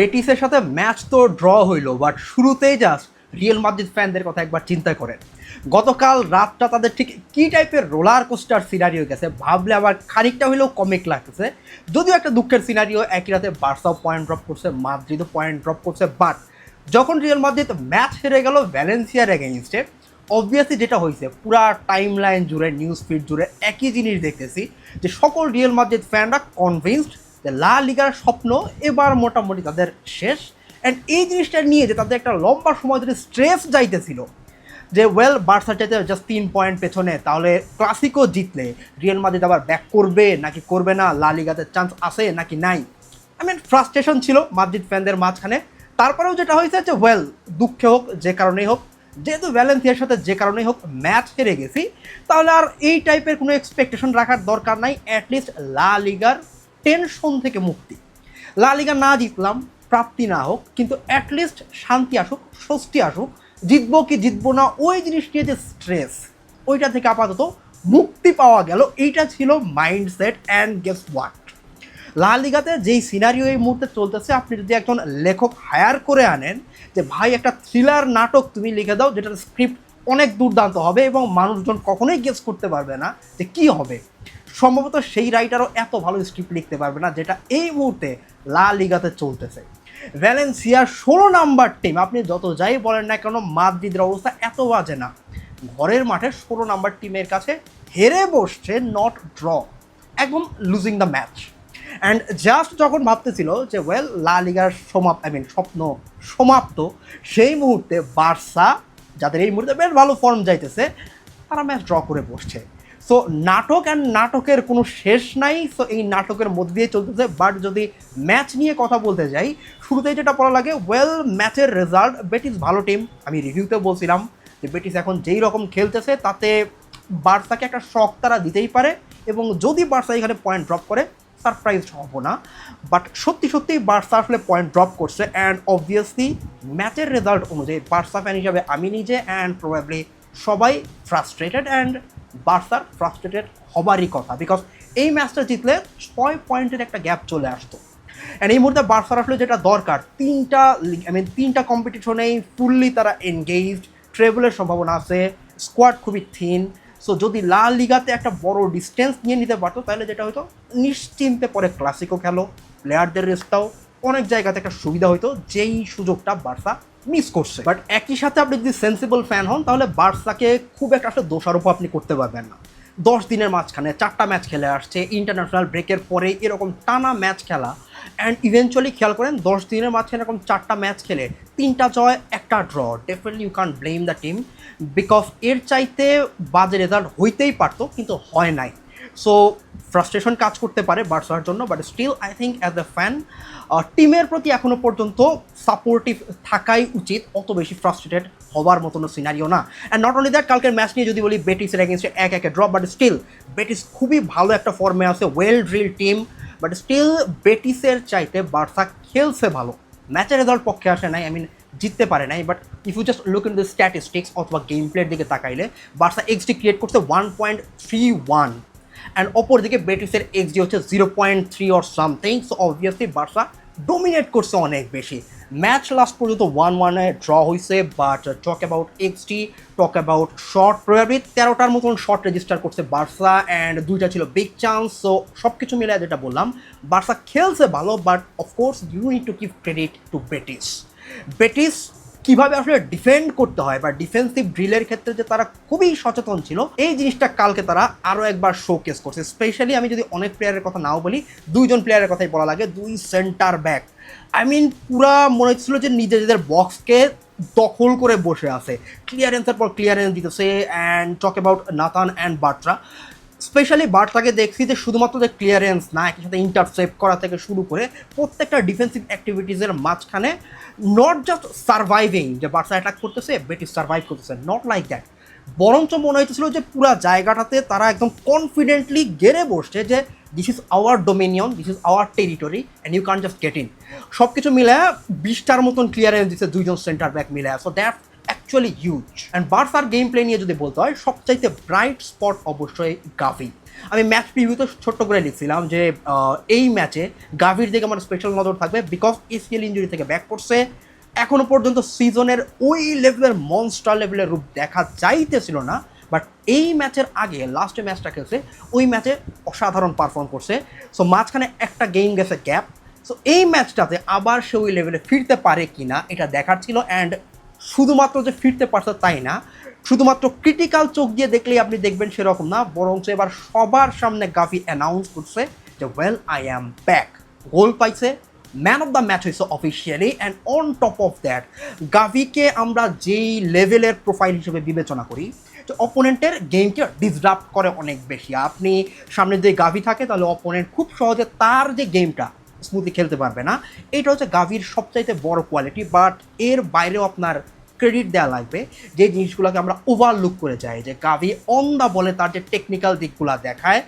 বেটিসের সাথে ম্যাচ তো ড্র হইল বাট শুরুতেই জাস্ট রিয়েল মাদ্রিদ ফ্যানদের কথা একবার চিন্তা করেন। গতকাল রাতটা তাদের ঠিক কী টাইপের রোলার কোস্টার সিনারিও গেছে, ভাবলে আবার খানিকটা হলেও কমিক লাগতেছে। যদিও একটা দুঃখের সিনারিও একই রাতে বার্সাও পয়েন্ট ড্রপ করছে মাদ্রিদও পয়েন্ট ড্রপ করছে বাট যখন রিয়েল মাদ্রিদ ম্যাচ হেরে গেল ভ্যালেন্সিয়ার এগেইনস্টে অবভিয়াসলি যেটা হয়েছে পুরা টাইম লাইন জুড়ে নিউজ ফিড জুড়ে একই জিনিস দেখতেছি, যে সকল রিয়েল মাদ্রিদ ফ্যানরা কনভিন্সড লা লিগার স্বপ্ন এবার মোটামুটি তাদের শেষ। অ্যান্ড এই জিনিসটা নিয়ে যে তাদের একটা লম্বা সময় ধরে স্ট্রেস যাইতেছিল যে ওয়েল বার্সার চাইতে জাস্ট তিন পয়েন্ট পেছনে, তাহলে ক্লাসিকও জিতলে, রিয়েল মাদ্রিদ আবার ব্যাক করবে নাকি করবে না? লা লিগাতে চান্স আছে নাকি নাই? আই মিন ফ্রাস্ট্রেশন ছিল মাদ্রিদ ফ্যানদের মাঝখানে। তারপরেও যেটা হয়েছে যে ওয়েল দুঃখে হোক, যে কারণেই হোক, যেহেতু ভ্যালেন্সিয়ার সাথে যে কারণেই হোক ম্যাচ হেরে গেছি, তাহলে আর এই টাইপের কোনো এক্সপেকটেশন রাখার দরকার নাই অ্যাটলিস্ট লা লিগার টেনশন থেকে মুক্তি। লা লিগা না জিতলাম, প্রাপ্তি না হোক, কিন্তু অ্যাটলিস্ট শান্তি আসুক, স্বস্তি আসুক, জিতবো কি জিতবো না, ওই জিনিস নিয়ে যে স্ট্রেস ওইটা থেকে আপাতত মুক্তি পাওয়া গেল, এইটা ছিল মাইন্ডসেট অ্যান্ড গেস ওয়াট লা লিগাতে যেই সিনারিও এই মুহূর্তে চলতেছে, আপনি যদি একজন লেখক হায়ার করে আনেন, যে ভাই একটা থ্রিলার নাটক তুমি লিখে দাও যেটার স্ক্রিপ্ট অনেক দুর্দান্ত হবে এবং মানুষজন কখনোই গেস করতে পারবে না যে কি হবে। সম্ভবত সেই রাইটারও এত ভালো স্ক্রিপ্ট লিখতে পারবে না, যেটা এই মুহূর্তে লা লিগাতে চলতেছে। ভ্যালেন্সিয়ার ষোলো নাম্বার টিম আপনি যত যাই বলেন না কেন, মাদ্রিদের অবস্থা এত বাজে না। ঘরের মাঠে ষোলো নাম্বার টিমের কাছে হেরে বসছে নট ড্র একদম losing the match and just যখন ভাবতেছিল যে ওয়েল লা লিগার সমাপ আই মিন স্বপ্ন সমাপ্ত, সেই মুহূর্তে বার্সা, যাদের এই মুহূর্তে বেশ ভালো ফর্ম যাইতেছে, তারা ম্যাচ ড্র করে বসছে। সো নাটক অ্যান্ড নাটকের কোনো শেষ নাই। সো এই নাটকের মধ্যে দিয়ে চলতেছে। বাট যদি ম্যাচ নিয়ে কথা বলতে যাই, শুরুতেই যেটা বলা লাগে ওয়েল ম্যাচের রেজাল্ট বেটিস ভালো টিম আমি রিভিউতে বলছিলাম যে বেটিস এখন যেই রকম খেলতেছে, তাতে বার্সাকে একটা শখ তারা দিতেই পারে। এবং যদি বার্সা এখানে পয়েন্ট ড্রপ করে সারপ্রাইজ হব না। বাট সত্যি সত্যি বার্সা আসলে পয়েন্ট ড্রপ করছে। অ্যান্ড অবভিয়াসলি ম্যাচের রেজাল্ট অনুযায়ী বার্সা ফ্যান হিসাবে আমি নিজে অ্যান্ড প্রবাবলি সবাই ফ্রাস্ট্রেটেড অ্যান্ড বার্সার ফ্রাস্ট্রেটেড হবারই কথা বিকজ এই ম্যাচটা জিতলে ছয় পয়েন্টের একটা গ্যাপ চলে আসতো। অ্যান্ড এই মুহূর্তে বার্সার আসলে যেটা দরকার, তিনটা আই মিন তিনটা কম্পিটিশনেই ফুললি তারা এনগেজড ট্রেবলের সম্ভাবনা আছে স্কোয়াড খুবই থিন সো যদি লা লিগাতে একটা বড় ডিস্টেন্স নিয়ে নিতে পারতো, তাহলে যেটা হতো, নিশ্চিন্তে পরে ক্লাসিকও খেলো প্লেয়ারদের রেস্টটাও অনেক জায়গাতে একটা সুবিধা হতো যেই সুযোগটা বার্সা মিস করছে। বাট একই সাথে আপনি যদি সেন্সিবল ফ্যান হন, তাহলে বার্সাকে খুব একটা আসলে দোষারোপ আপনি করতে পারবেন না। দশ দিনের মাঝখানে চারটা ম্যাচ খেলে আসছে ইন্টারন্যাশনাল ব্রেকের পরে এরকম টানা ম্যাচ খেলা অ্যান্ড ইভেনচুয়ালি খেয়াল করেন, দশ দিনের মাঝখানে এরকম চারটা ম্যাচ খেলে তিনটা জয়, একটা draw definitely you can blame the team because এর চাইতে বাজে রেজাল্ট হইতেই পারতো, কিন্তু হয় নাই। সো ফ্রাস্ট্রেশন কাজ করতে পারে বার্সার জন্য but still I think as a fan টিমের প্রতি এখনও পর্যন্ত সাপোর্টিভ থাকাই উচিত, অত বেশি ফ্রাস্ট্রেটেড হওয়ার মতন সিনারিও না। অ্যান্ড নট অনলি দ্যাট কালকের ম্যাচ নিয়ে যদি বলি বেটিসের এগেনস্টে এক একে ড্রপ বাট স্টিল বেটিস খুবই ভালো একটা ফর্মে আছে well drill team but still বেটিসের চাইতে বার্সা খেলছে ভালো। ম্যাচের রেজাল্ট পক্ষে আসে নাই আই মিন জিততে পারে নাই but if you just look in the statistics অথবা গেম প্লের দিকে তাকাইলে, বার্সা এক্সটি ক্রিয়েট করছে one point three one and অপর দিকে বেটিসের এক্সডি হচ্ছে zero point three or something so obviously Barca dominate করছে অনেক বেশি। ম্যাচ লাস্ট পর্যন্ত ওয়ান ওয়ানে ড্র হয়েছে but talk about XT talk about shot probably তেরোটার মতন শর্ট রেজিস্টার করছে বার্সা অ্যান্ড দুইটা ছিল বিগ চান্স সো সব কিছু মিলে যেটা বললাম বার্সা খেলছে ভালো but of course you need to give credit to Betis Betis কীভাবে আসলে ডিফেন্ড করতে হয় বা ডিফেন্সিভ ড্রিলের ক্ষেত্রে যে তারা খুবই সচেতন ছিল, এই জিনিসটা কালকে তারা আরও একবার শোকেস করছে। স্পেশালি আমি যদি অনেক প্লেয়ারের কথা নাও বলি, দুইজন প্লেয়ারের কথাই বলা লাগে, দুই সেন্টার ব্যাক আই মিন পুরা মনে হচ্ছিল যে নিজেদের বক্সকে দখল করে বসে আছে। ক্লিয়ারেন্সের পর ক্লিয়ারেন্স দিতেছে and talk about Natan and Bartra specially বার্তাকে দেখছি যে শুধুমাত্র যে ক্লিয়ারেন্স না, একই সাথে ইন্টারসেপ্ট করা থেকে শুরু করে প্রত্যেকটা ডিফেন্সিভ অ্যাক্টিভিটিসের মাঝখানে নট জাস্ট সার্ভাইভিং যে বার্সা অ্যাটাক করতেছে বেটিস সার্ভাইভ করতেছে। নট লাইক দ্যাট বরঞ্চ মনে হইতেছিল যে পুরা জায়গাটাতে তারা একদম কনফিডেন্টলি গেড়ে বসছে যে this is our dominion this is our territory and you can just get in সব কিছু মিলে বিশটার মতন ক্লিয়ারেন্স দিচ্ছে দুইজন সেন্টার ব্যাক মিলে so that actually huge and বার্সার গেম প্লে নিয়ে যদি বলতে হয়, সবচাইতে ব্রাইট স্পট অবশ্যই গাভি। আমি ম্যাচ প্রিভিউতে ছোট্ট করে লিখছিলাম যে এই ম্যাচে গাভির দিকে আমার স্পেশাল নজর থাকবে বিকজ এসিএল ইঞ্জুরি থেকে ব্যাক করছে। এখনও পর্যন্ত সিজনের ওই লেভেলের মনস্টার লেভেলের রূপ দেখা যাইতেছিল না। বাট এই ম্যাচের আগে লাস্টে ম্যাচটা খেলছে, ওই ম্যাচে অসাধারণ পারফর্ম করছে। সো মাঝখানে একটা গেম গেছে গ্যাপ সো এই ম্যাচটাতে আবার সে ওই লেভেলে ফিরতে পারে কি না এটা দেখার ছিল। অ্যান্ড শুধুমাত্র যে ফিরতে পারছে তাই না, শুধুমাত্র ক্রিটিক্যাল চোখ দিয়ে দেখলেই আপনি দেখবেন সেরকম না, বরঞ্চ এবার সবার সামনে গাফি অ্যানাউন্স করছে যে well I am back goal পাইছে ম্যান অফ দ্য ম্যাচ হয়েছে officially and on top of that গাভিকে আমরা যেই লেভেলের প্রোফাইল হিসেবে বিবেচনা করি, যে অপোনেন্টের গেমকে ডিসরাপ্ট করে অনেক বেশি। আপনি সামনে যদি গাভি থাকে, তাহলে অপোনেন্ট খুব সহজে তার যে গেমটা স্মুথলি খেলতে পারবে না। এটা হচ্ছে গাভির সবচাইতে বড় কোয়ালিটি বাট এর বাইরেও আপনার ক্রেডিট দেওয়া লাগবে। যে জিনিসগুলোকে আমরা ওভারলুক করে যাই, যে গাভি অন দ্য বলে তার যে টেকনিক্যাল দিকগুলো দেখায়,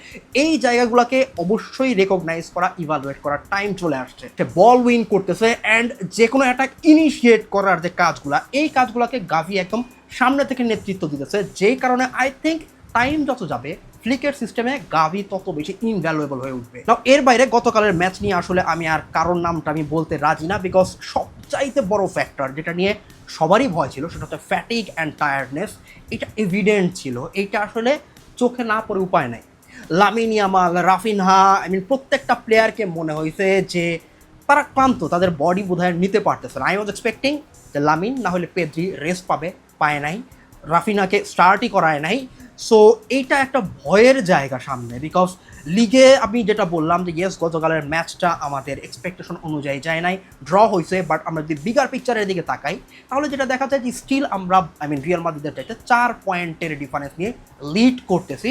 এই জায়গাগুলোকে অবশ্যই রেকগনাইজ করা ইভালুয়েট করার টাইম চলে আসছে। সে বল উইন করতেছে অ্যান্ড যে কোনো অ্যাটাক ইনিশিয়েট করার যে কাজগুলো, এই কাজগুলোকে গাভি একদম সামনে থেকে নেতৃত্ব দিতেছে। যেই কারণে আই থিঙ্ক টাইম যত যাবে ফ্লিকের সিস্টেমে গাভি তত বেশি ইনভ্যালুয়েবল হয়ে উঠবে। নাও এর বাইরে গতকালের ম্যাচ নিয়ে আসলে আমি আর কারোর নামটা আমি বলতে রাজি না বিকজ সবচাইতে বড় ফ্যাক্টর যেটা নিয়ে সবারই ভয় ছিল সেটা হচ্ছে ফ্যাটিক অ্যান্ড টায়ার্ডনেস এটা এভিডেন্ট ছিল। এইটা আসলে চোখে না পড়ে উপায় নাই। Lamine Yamal, Raphinha I mean প্রত্যেকটা প্লেয়ারকে মনে হয়েছে যে তারা ক্লান্ত, তাদের বডি বোধহয় নিতে পারতেছে না। আই ওয়াজ এক্সপেক্টিং যে লামিন না হলে পেদ্রি রেস্ট পাবে, পায় নাই। রাফিনাকে স্টার্টই করায় নাই। সো এইটা একটা ভয়ের জায়গা সামনে বিকজ লিগে আমি যেটা বললাম যে ইয়েস গতকালের ম্যাচটা আমাদের এক্সপেকটেশন অনুযায়ী যায় নাই ড্র হয়েছে বাট আমরা যদি বিগার পিকচারের দিকে তাকাই, তাহলে যেটা দেখা যায় যে স্টিল আমরা আই মিন রিয়াল মাদ্রিদের চাইতে চার পয়েন্টের ডিফারেন্স নিয়ে লিড করতেছি।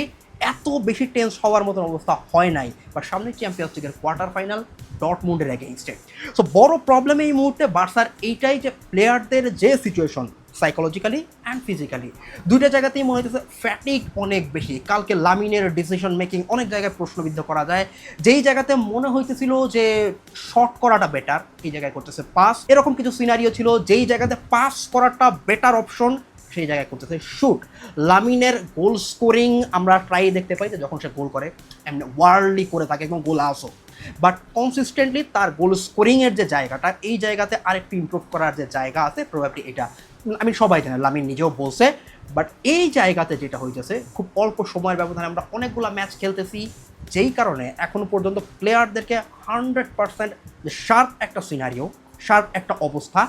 এত বেশি টেন্স হওয়ার মতন অবস্থা হয় নাই বাট সামনে চ্যাম্পিয়ন্স লিগের কোয়ার্টার ফাইনাল ডটমুন্ডের এগেইনস্টে সো বড় প্রবলেম এই মুহূর্তে বার্সার এইটাই যে প্লেয়ারদের যে সিচুয়েশন সাইকোলজিক্যালি অ্যান্ড ফিজিক্যালি দুইটা জায়গাতেই মনে হচ্ছে ফ্যাটিক অনেক বেশি। কালকে লামিনের ডিসিশন মেকিং অনেক জায়গায় প্রশ্নবিদ্ধ করা যায়। যেই জায়গাতে মনে হইতেছিল যে শর্ট করাটা বেটার এই জায়গায় করতেছে পাস এরকম কিছু সিনারিও ছিল, যেই জায়গাতে পাস করাটা বেটার অপশন সেই জায়গায় করতেছে শুট লামিনের গোল স্কোরিং আমরা ট্রাই দেখতে পাই যে যখন সে গোল করে এমনি ওয়ার্ল্ডলি করে থাকে এবং গোল আসো বাট কনসিস্টেন্টলি তার গোল স্কোরিংয়ের যে জায়গাটা, এই জায়গাতে আরেকটু ইমপ্রুভ করার যে জায়গা আছে প্রভাবটি এটা। আমি সবাই জানি, লামিন নিজেও বলছে বাট এই জায়গাতে যেটা হইতেছে, খুব অল্প সময়ের ব্যবধানে আমরা অনেকগুলো ম্যাচ খেলতেছি, যেই কারণে এখনও পর্যন্ত প্লেয়ারদেরকে হান্ড্রেড পার্সেন্ট যে শার্প একটা সিনারিও শার্প একটা অবস্থা,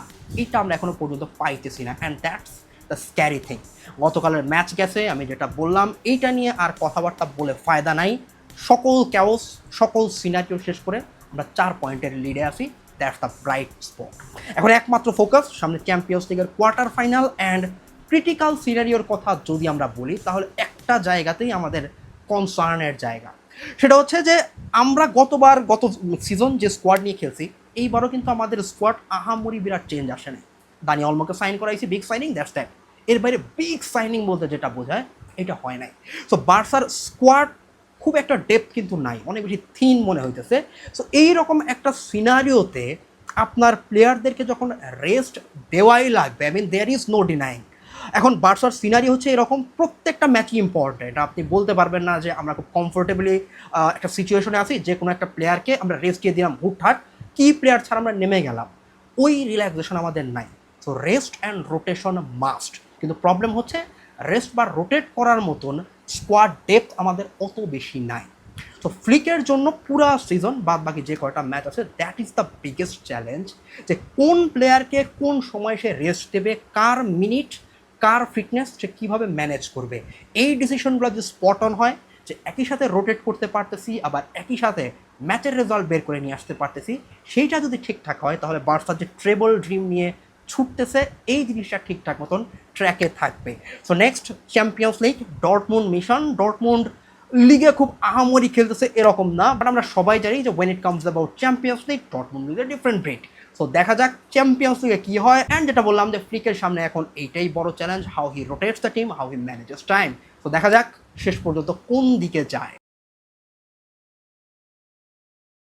এটা আমরা এখনও পর্যন্ত পাইতেছি না and that's the scary thing গতকালের ম্যাচ গেছে, আমি যেটা বললাম, এইটা নিয়ে আর কথাবার্তা বলে ফায়দা নাই। সকল ক্যাওস সকল সিনারিও শেষ করে আমরা চার পয়েন্টের লিডে আসি দ্যাটস দ্য ব্রাইট স্পট এখন একমাত্র ফোকাস সামনে চ্যাম্পিয়ন্স লিগের কোয়ার্টার ফাইনাল অ্যান্ড ক্রিটিক্যাল সিনারিওর কথা যদি আমরা বলি, তাহলে একটা জায়গাতেই আমাদের কনসার্নের জায়গা। সেটা হচ্ছে যে আমরা গতবার, গত সিজন যে স্কোয়াড নিয়ে খেলছি, এইবারও কিন্তু আমাদের স্কোয়াড আহামরি বিরাট চেঞ্জ আসে নাই। দানি অলমোকে সাইন করাইছি বিগ সাইনিং দ্যাটস দ্যাট এর বাইরে বিগ সাইনিং বলতে যেটা বোঝায়, এটা হয় নাই। সো বার্সার স্কোয়াড খুব একটা ডেপথ কিন্তু নাই, অনেক বেশি থিন মনে হইতেছে। সো এইরকম একটা সিনারিওতে আপনার প্লেয়ারদেরকে যখন রেস্ট দেওয়াই লাগবে I mean there is no denying এখন বার্সার সিনারি হচ্ছে এরকম, প্রত্যেকটা ম্যাচই ইম্পর্টেন্ট আপনি বলতে পারবেন না যে আমরা খুব কমফোর্টেবলি একটা সিচুয়েশনে আছি, যে কোনো একটা প্লেয়ারকে আমরা রেস্ট দিয়ে দিলাম, হুটহাট, কি প্লেয়ার ছাড়া আমরা নেমে গেলাম? ওই রিল্যাক্সেশন আমাদের নাই। So rest and rotation must কিন্তু প্রবলেম হচ্ছে রেস্ট বা রোটেট করার মতন স্কোয়াড ডেপথ আমাদের অত বেশি নাই। তো ফ্লিকের জন্য পুরা সিজন বাদ বাকি যে কয়টা ম্যাচ আছে that is the biggest challenge যে কোন প্লেয়ারকে কোন সময় সে রেস্ট দেবে, কার মিনিট কার ফিটনেস সে কীভাবে ম্যানেজ করবে। এই ডিসিশনগুলো যদি স্পট অন হয়, যে একই সাথে রোটেট করতে পারতেছি, আবার একই সাথে ম্যাচের রেজাল্ট বের করে নিয়ে আসতে পারতেছি, সেইটা যদি ঠিকঠাক হয়, তাহলে বার্সার যে ট্রেবল ড্রিম নিয়ে ছুটতেছে, এই জিনিসটা ঠিকঠাক মতন ট্র্যাকে থাকবে। So next champions league Dortmund mission Dortmund লিগে খুব আহামরি খেলতেছে, এরকম না বাট আমরা সবাই জানি যে when it comes about Champions League Dortmund লিগের ডিফারেন্ট ব্রেড সো দেখা যাক চ্যাম্পিয়ন্স লিগে কী হয় অ্যান্ড যেটা বললাম যে ফ্লিকের সামনে এখন এইটাই বড় challenge how he rotates the team how he manages time তো দেখা যাক শেষ পর্যন্ত কোন দিকে যায়।